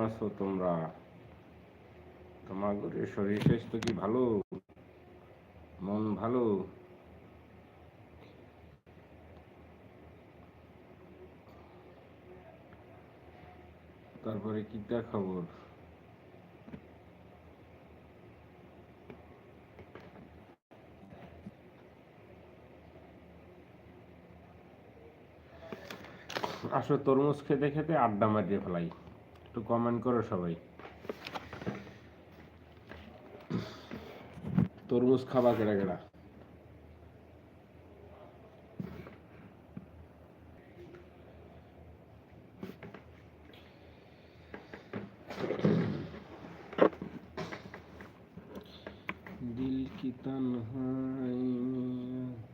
আছো তোমরা? তোমাদের শরীর স্বাস্থ্য কি ভালো? মন ভালো? তারপরে কি খবর? আসো তরমুজ খেতে খেতে আড্ডা মারিয়ে ফেলাই। একটু কমেন্ট করো সবাই তরমুজ খাবা কেডা কেডা दिल की तन्हाई में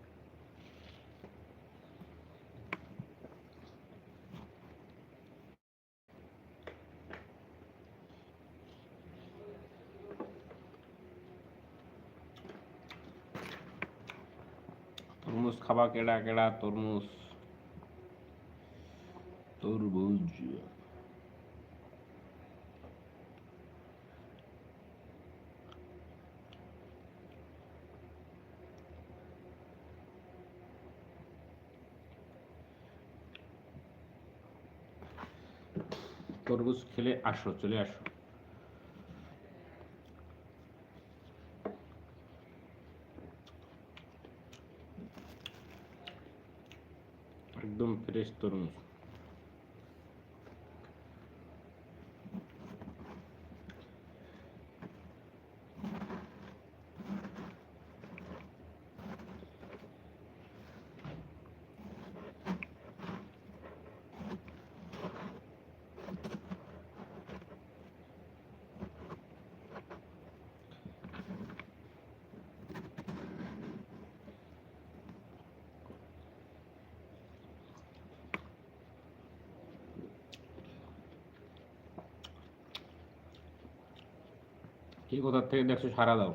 খাবা কেডা কেডা তরমুজ? তরমুজ। তরমুজ খেলে আসো চলে আসো। একদম ফ্রেশ তরমুজ। কে কোথার থেকে দেখছ? সারা দাও।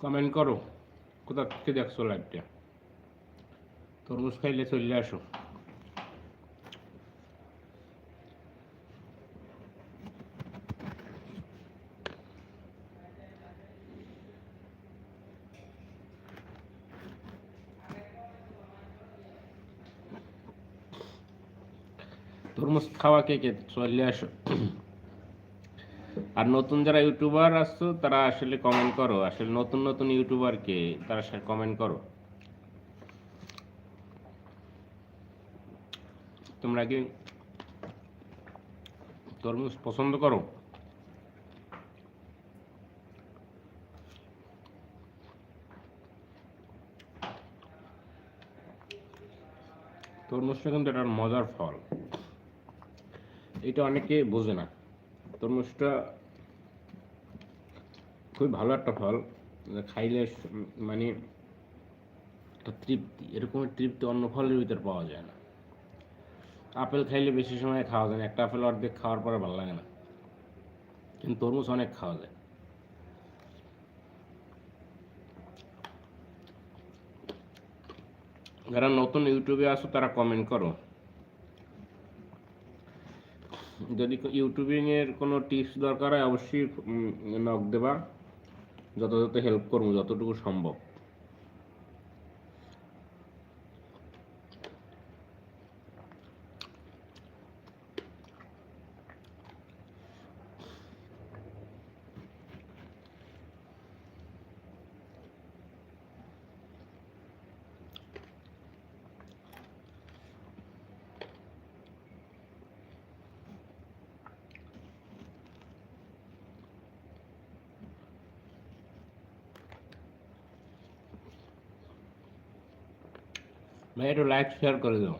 কমেন্ট করো। কোথা থেকে দেখছ লাইভটা তরমুজ খাইলে চলে আসো। তরমুজ খাওয়া কে কে চলে আসো? আর নতুন যারা ইউটিউবার আসছো, তারা আসলে কমেন্ট করো। আসলে নতুন নতুন ইউটিউবার কে, তারা কমেন্ট করো। তোমরা কি তরমুজ পছন্দ করো? তরমুজটা কিন্তু একটা মজার ফল। এটা অনেকে বোঝে না। তরমুজটা খুবই ভালো একটা ফল। খাইলে মানে একটা তৃপ্তি। এরকম তৃপ্তি অন্য ফলের ভিতর পাওয়া যায় না। আপেল খাইলে বেশি সময় খাওয়া যায় না। একটা আপেল অর্ধেক খাওয়ার পরে ভালো লাগে না। কিন্তু তরমুজ অনেক খাওয়া যায়। যারা নতুন ইউটিউবে আসো তারা কমেন্ট করো। যদি ইউটিউবিং এর কোনো টিপস দরকার হয়, অবশ্যই নক দেবা। যথাযথ হেল্প করব, যতটুকু সম্ভব। ভাই, একটু লাইক শেয়ার করে দাও।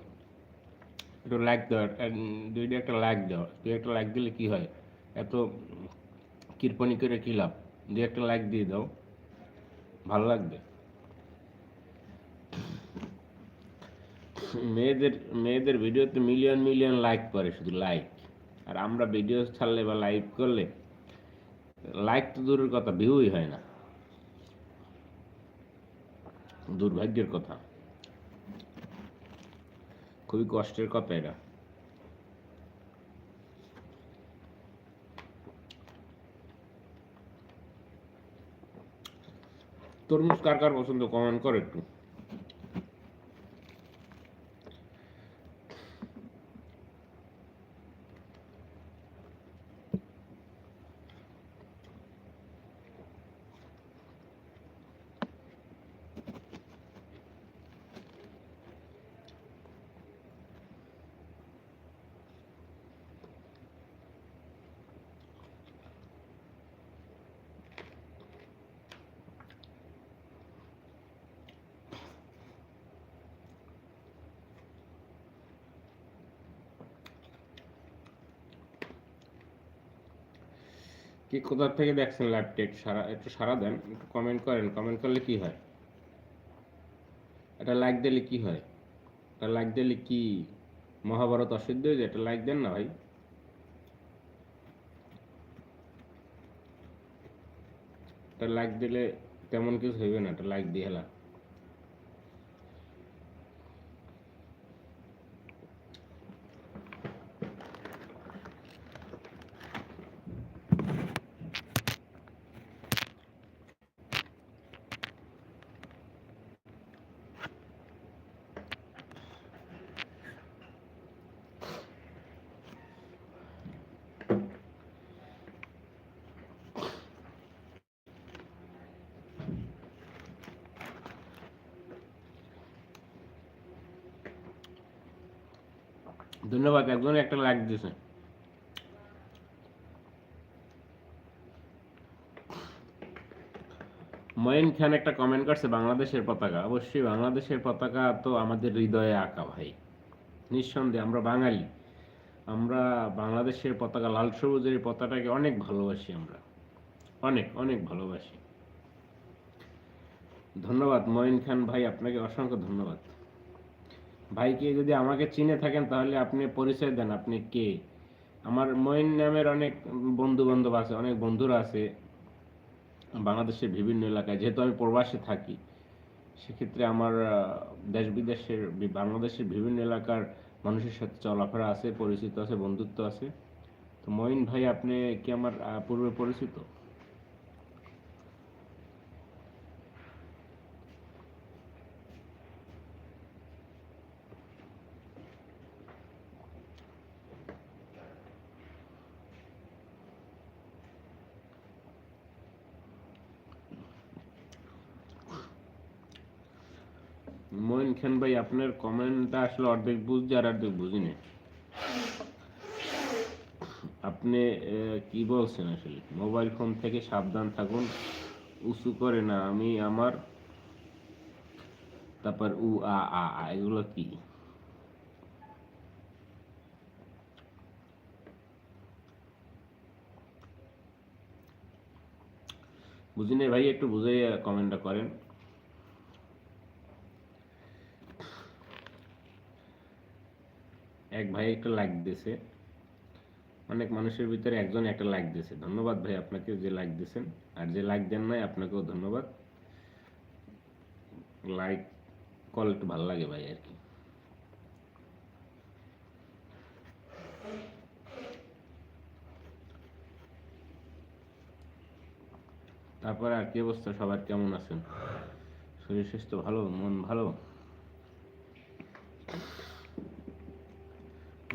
একটু লাইক দাও দুইটা একটা লাইক দাও। দুই একটা লাইক দিলে কি হয়? এত কৃপণি করে কী লাভ? দুই একটা লাইক দিয়ে দাও। ভালো লাগবে। মেয়েদের মেয়েদের ভিডিওতে মিলিয়ন মিলিয়ন লাইক করে শুধু লাইক আর আমরা ভিডিও ছাড়লে বা লাইভ করলে লাইক তো দূরের কথা ভিউই হয় না। দুর্ভাগ্যের কথা। খুবই কষ্টের কথা এটা। তরমুজ কার কার পছন্দ? কমেন্ট কর একটু। কি কোথা থেকে দেখছেন লাইভ একটু সারা একটু সারা দেন, একটু কমেন্ট করেন। কমেন্ট করলে কি হয়? এটা লাইক দিলে কি হয়? এটা লাইক দিলে কি মহাভারত অসিদ্ধ হয়ে যায়? এটা লাইক দেন না ভাই। এটা লাইক দিলে তেমন কিছু হইবে না এটা লাইক দিয়ে হেলা ধন্যবাদ একজন একটা লাইক দিয়েছে। মঈন খান একটা কমেন্ট করছে, বাংলাদেশের পতাকা। অবশ্যই বাংলাদেশের পতাকা তো আমাদের হৃদয়ে আঁকা ভাই। নিঃসন্দেহে আমরা বাঙালি। আমরা বাংলাদেশের পতাকা, লাল সবুজের এই পতাকাটাকে অনেক ভালোবাসি আমরা। অনেক অনেক ভালোবাসি। ধন্যবাদ মঈন খান ভাই, আপনাকে অসংখ্য ধন্যবাদ। ভাইকে যদি আমাকে চিনে থাকেন, তাহলে আপনি পরিচয় দেন, আপনি কে? আমার মঈন নামের অনেক বন্ধু বান্ধব আছে, অনেক বন্ধুরা আছে বাংলাদেশের বিভিন্ন এলাকায়। যেহেতু আমি প্রবাসে থাকি, সেক্ষেত্রে আমার দেশ বিদেশের বাংলাদেশের বিভিন্ন এলাকার মানুষের সাথে চলাফেরা আছে, পরিচিত আছে, বন্ধুত্ব আছে। তো মঈন ভাই, আপনি কি আমার পূর্বে পরিচিত? মঈন ভাই, আপনার কমেন্টটা আসলে অর্ধেক বুঝছি আর অর্ধেক বুঝিনি। আপনি কি বলছেন আসলে? মোবাইল ফোন থেকে সাবধান থাকুন, উঁচু করে না। আমি আমার, তারপর উ, আ আ এগুলো কি? বুঝিনি ভাই, একটু বুঝাই কমেন্টটা করেন। এক ভাই একটা লাইক দিয়েছে। অনেক মানুষের ভিতরে একজন একটা লাইক দিয়েছে। ধন্যবাদ ভাই আপনাকে যে লাইক দিয়েছেন। আর যে লাইক দেন নাই, আপনাকেও ধন্যবাদ। লাইক কল একটু ভালো লাগে ভাই আর কি। তারপরে আর কি অবস্থা? সবার কেমন আছেন? শরীর স্বাস্থ্য ভালো? মন ভালো?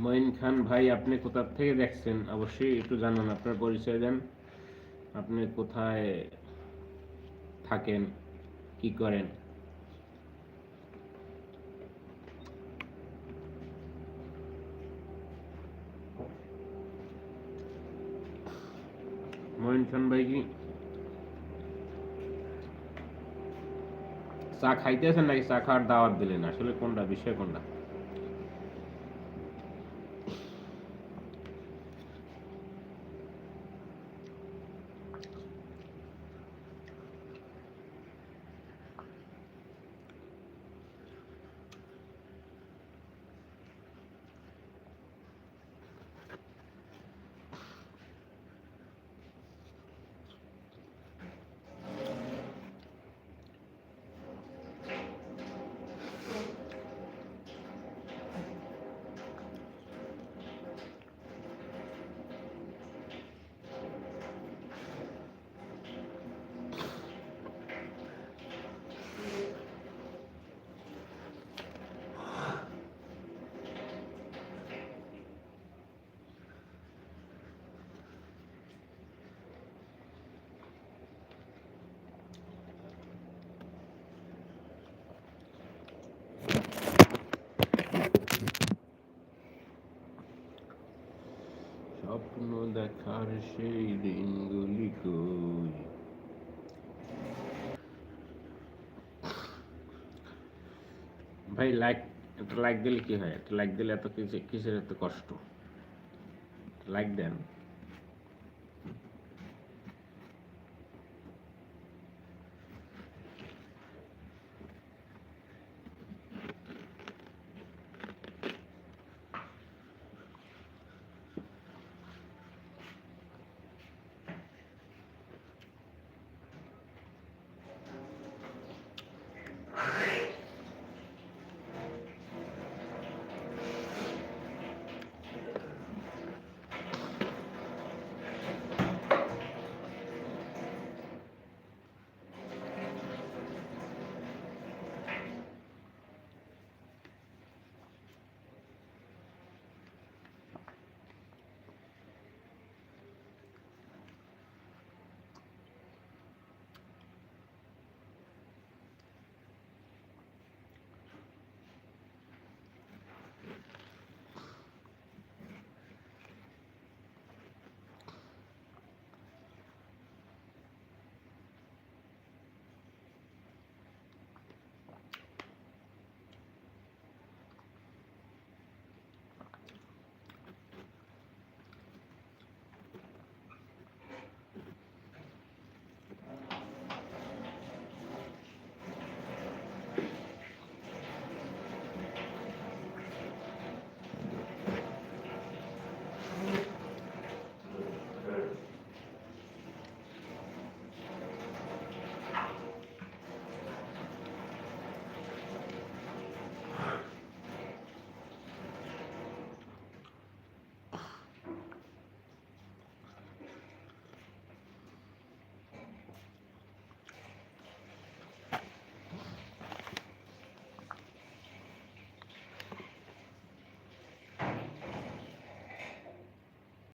মঈন খান ভাই আপনি কোথা থেকে দেখছেন? অবশ্যই একটু জানান, আপনার পরিচয় দেন। আপনি কোথায় থাকেন? কি করেন? মঈন খান ভাই কি? চা খাইতেছেন নাকি? চা খাওয়ার দাওয়াত দিলেন। আসলে কোনটা? বিষয় কোনটা? দেখার সেই দিনগুলি কই? ভাই লাইক একটা লাইক দিলে কি হয়? একটা লাইক দিলে এত কিসের এত কষ্ট? লাইক দেন।